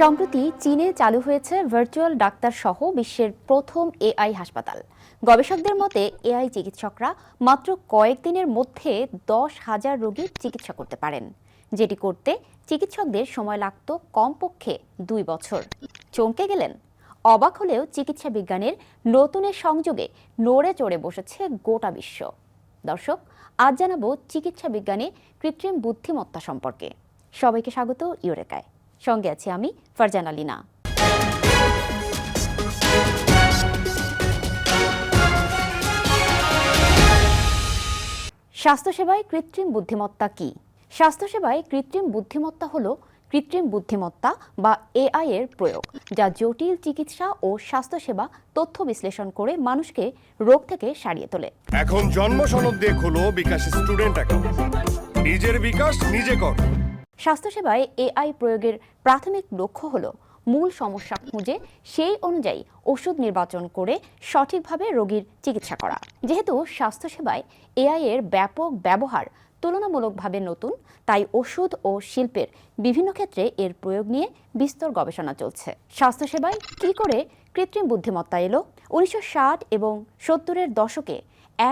সম্প্রতি চীনে চালু হয়েছে ভার্চুয়াল ডাক্তার সহ বিশ্বের প্রথম এআই হাসপাতাল। গবেষকদের মতে, এআই চিকিৎসকরা মাত্র কয়েকদিনের মধ্যে দশ হাজার রোগীর চিকিৎসা করতে পারেন, যেটি করতে চিকিৎসকদের সময় লাগত কমপক্ষে দুই বছর। চমকে গেলেন? অবাক হলেও চিকিৎসা বিজ্ঞানের নতুনের সংযোগে নড়ে চড়ে বসেছে গোটা বিশ্ব। দর্শক, আজ জানাব চিকিৎসা বিজ্ঞানে কৃত্রিম বুদ্ধিমত্তা সম্পর্কে। সবাইকে স্বাগত ইউরেকায়। সঙ্গে আছি আমি ফারজানা লিনা স্বাস্থ্যসেবায় কৃত্রিম বুদ্ধিমত্তা কি? স্বাস্থ্যসেবায় কৃত্রিম বুদ্ধিমত্তা হলো কৃত্রিম বুদ্ধিমত্তা বা এআই এর প্রয়োগ, যা জটিল চিকিৎসা ও স্বাস্থ্যসেবা তথ্য বিশ্লেষণ করে মানুষকে রোগ থেকে সারিয়ে তোলে। এখন জন্ম সনদ দিয়ে খোলো বিকাশ স্টুডেন্ট অ্যাকাউন্ট। নিজের বিকাশ নিজে কর। স্বাস্থ্যসেবায় এআই প্রয়োগের প্রাথমিক লক্ষ্য হল মূল সমস্যা খুঁজে সেই অনুযায়ী ওষুধ নির্বাচন করে সঠিকভাবে রোগীর চিকিৎসা করা। যেহেতু স্বাস্থ্যসেবায় এআই এর ব্যাপক ব্যবহার তুলনামূলকভাবে নতুন, তাই ওষুধ ও শিল্পের বিভিন্ন ক্ষেত্রে এর প্রয়োগ নিয়ে বিস্তর গবেষণা চলছে। স্বাস্থ্যসেবায় কি করে কৃত্রিম বুদ্ধিমত্তা এলো? উনিশশো ষাট এবং সত্তরের দশকে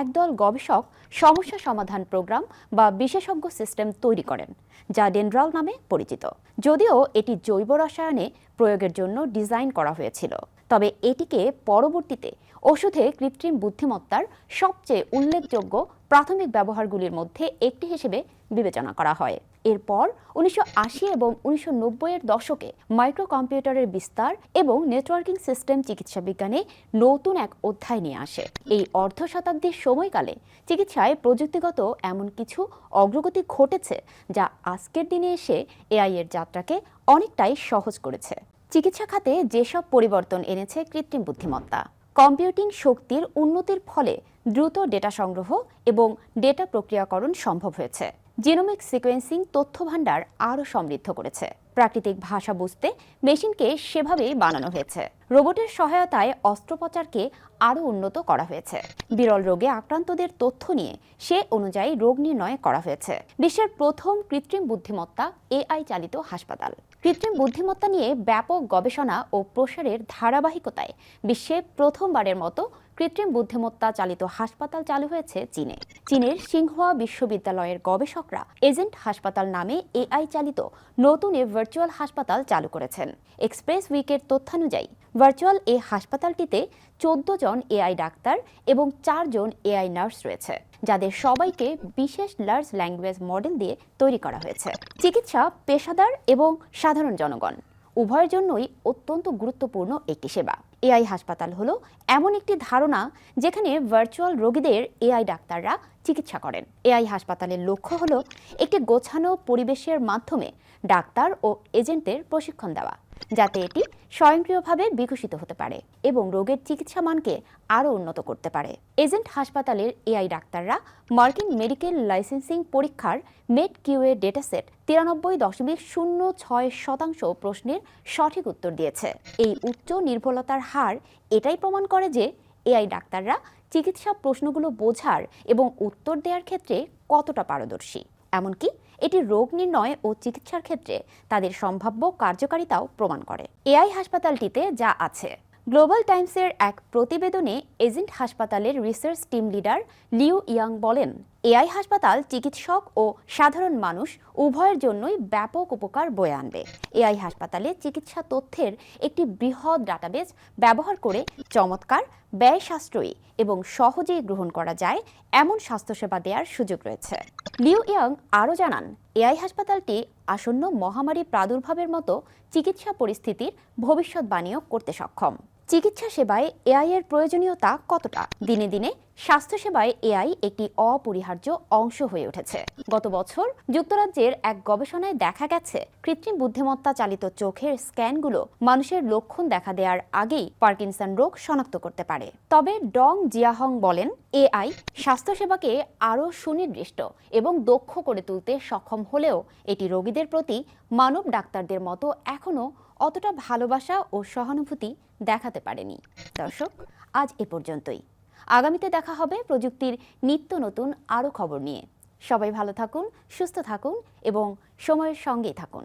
একদল গবেষক সমস্যা সমাধান প্রোগ্রাম বা বিশেষজ্ঞ সিস্টেম তৈরি করেন, যা ডেনড্রাল নামে পরিচিত। যদিও এটি জৈব রসায়নে প্রয়োগের জন্য ডিজাইন করা হয়েছিল, তবে এটিকে পরবর্তীতে ওষুধে কৃত্রিম বুদ্ধিমত্তার সবচেয়ে উল্লেখযোগ্য প্রাথমিক ব্যবহারগুলির মধ্যে একটি হিসেবে বিবেচনা করা হয়। এরপর উনিশশো আশি এবং উনিশশো নব্বই এর দশকে মাইক্রো কম্পিউটারের বিস্তার এবং নেটওয়ার্কিং সিস্টেম চিকিৎসা বিজ্ঞানে নতুন এক অধ্যায় নিয়ে আসে। এই অর্ধ শতাব্দীর সময়কালে চিকিৎসায় প্রযুক্তিগত এমন কিছু অগ্রগতি ঘটেছে যা আজকের দিনে এসে এআই এর যাত্রাকে অনেকটাই সহজ করেছে। চিকিৎসা খাতে যেসব পরিবর্তন এনেছে কৃত্রিম বুদ্ধিমত্তা, কম্পিউটিং শক্তির উন্নতির ফলে দ্রুত ডেটা সংগ্রহ এবং ডেটা প্রক্রিয়াকরণ সম্ভব হয়েছে। জিনোমিক সিকোয়েন্সিং তথ্য ভাণ্ডার আরও সমৃদ্ধ করেছে। প্রাকৃতিক ভাষা বুঝতে মেশিনকে সেভাবেই বানানো হয়েছে। রোবটের সহায়তায় অস্ত্রোপচারকে আরও উন্নত করা হয়েছে। বিরল রোগে আক্রান্তদের তথ্য নিয়ে সে অনুযায়ী রোগ নির্ণয় করা হয়েছে। বিশ্বের প্রথম কৃত্রিম বুদ্ধিমত্তা এআই চালিত হাসপাতাল। কৃত্রিম বুদ্ধিমত্তা নিয়ে ব্যাপক গবেষণা ও প্রসারের ধারাবাহিকতায় বিশ্বে প্রথমবারের মতো কৃত্রিম বুদ্ধিমত্তা চালিত হাসপাতাল চালু হয়েছে চীনে। চীনের সিংহুয়া বিশ্ববিদ্যালয়ের গবেষকরা এজেন্ট হাসপাতাল নামে এআই চালিত নতুন এ ভার্চুয়াল হাসপাতাল চালু করেছেন। এক্সপ্রেস উইকের তথ্যানুযায়ী, ভার্চুয়াল এ হাসপাতালটিতে চোদ্দ জন এআই ডাক্তার এবং চারজন এআই নার্স রয়েছে, যাদের সবাইকে বিশেষ লার্জ ল্যাঙ্গুয়েজ মডেল দিয়ে তৈরি করা হয়েছে। চিকিৎসা, পেশাদার এবং সাধারণ জনগণ। উভয়ের জন্যই অত্যন্ত গুরুত্বপূর্ণ একটি সেবা। এআই হাসপাতাল হলো এমন একটি ধারণা যেখানে ভার্চুয়াল রোগীদের এআই ডাক্তাররা চিকিৎসা করেন। এআই হাসপাতালের লক্ষ্য হলো একটি গোছানো পরিবেশের মাধ্যমে ডাক্তার ও এজেন্টের প্রশিক্ষণ দেওয়া। যাতে এটি স্বয়ংক্রিয়ভাবে বিকশিত হতে পারে এবং রোগের চিকিৎসা মানকে আরও উন্নত করতে পারে। এজেন্ট হাসপাতালের এআই ডাক্তাররা মার্কিন মেডিকেল লাইসেন্সিং পরীক্ষার মেড কিউএ ডেটাসেট তিরানব্বই দশমিক শূন্য ছয় শতাংশ প্রশ্নের সঠিক উত্তর দিয়েছে। এই উচ্চ নির্ভুলতার হার এটাই প্রমাণ করে যে এআই ডাক্তাররা চিকিৎসা প্রশ্নগুলো বোঝার এবং উত্তর দেওয়ার ক্ষেত্রে কতটা পারদর্শী। এমনকি এটি রোগ নির্ণয় ও চিকিৎসার ক্ষেত্রে তাদের সম্ভাব্য কার্যকারিতাও প্রমাণ করে। এআই হাসপাতালটিতে যা আছে। গ্লোবাল টাইমসের এক প্রতিবেদনে এজেন্ট হাসপাতালের research team leader Liu Yang বলেন এআই হাসপাতাল, চিকিৎসক ও সাধারণ মানুষ উভয়ের জন্যই ব্যাপক উপকার বয়ে আনবে। এআই হাসপাতালে চিকিৎসা তথ্যের একটি বৃহৎ ডাটাবেস ব্যবহার করে চমৎকার ব্যয় সাশ্রয়ী এবং সহজেই গ্রহণ করা যায় এমন স্বাস্থ্যসেবা দেওয়ার সুযোগ রয়েছে। লিউ ইয়াং আরও জানান, এআই হাসপাতালটি আসন্ন মহামারী প্রাদুর্ভাবের মতো চিকিৎসা পরিস্থিতির ভবিষ্যৎবাণীও করতে সক্ষম। চিকিৎসা সেবায় এআই এর প্রয়োজনীয়তা কতটা? দিনে দিনে স্বাস্থ্যসেবায় এআই একটি অপরিহার্য অংশ হয়ে উঠেছে। গত বছর যুক্তরাজ্যের এক গবেষণায় দেখা গেছে, কৃত্রিম বুদ্ধিমত্তা চালিত চোখের স্ক্যানগুলো মানুষের লক্ষণ দেখা দেওয়ার আগেই পার্কিনসন রোগ শনাক্ত করতে পারে। তবে ডং জিয়াহং বলেন, এআই স্বাস্থ্যসেবাকে আরও সুনির্দিষ্ট এবং দক্ষ করে তুলতে সক্ষম হলেও এটি রোগীদের প্রতি মানব ডাক্তারদের মতো এখনও অতটা ভালোবাসা ও সহানুভূতি দেখাতে পারেনি। দর্শক, আজ এ পর্যন্তই। আগামীতে দেখা হবে প্রযুক্তির নিত্য নতুন আরও খবর নিয়ে। সবাই ভালো থাকুন, সুস্থ থাকুন এবং সময়ের সঙ্গেই থাকুন।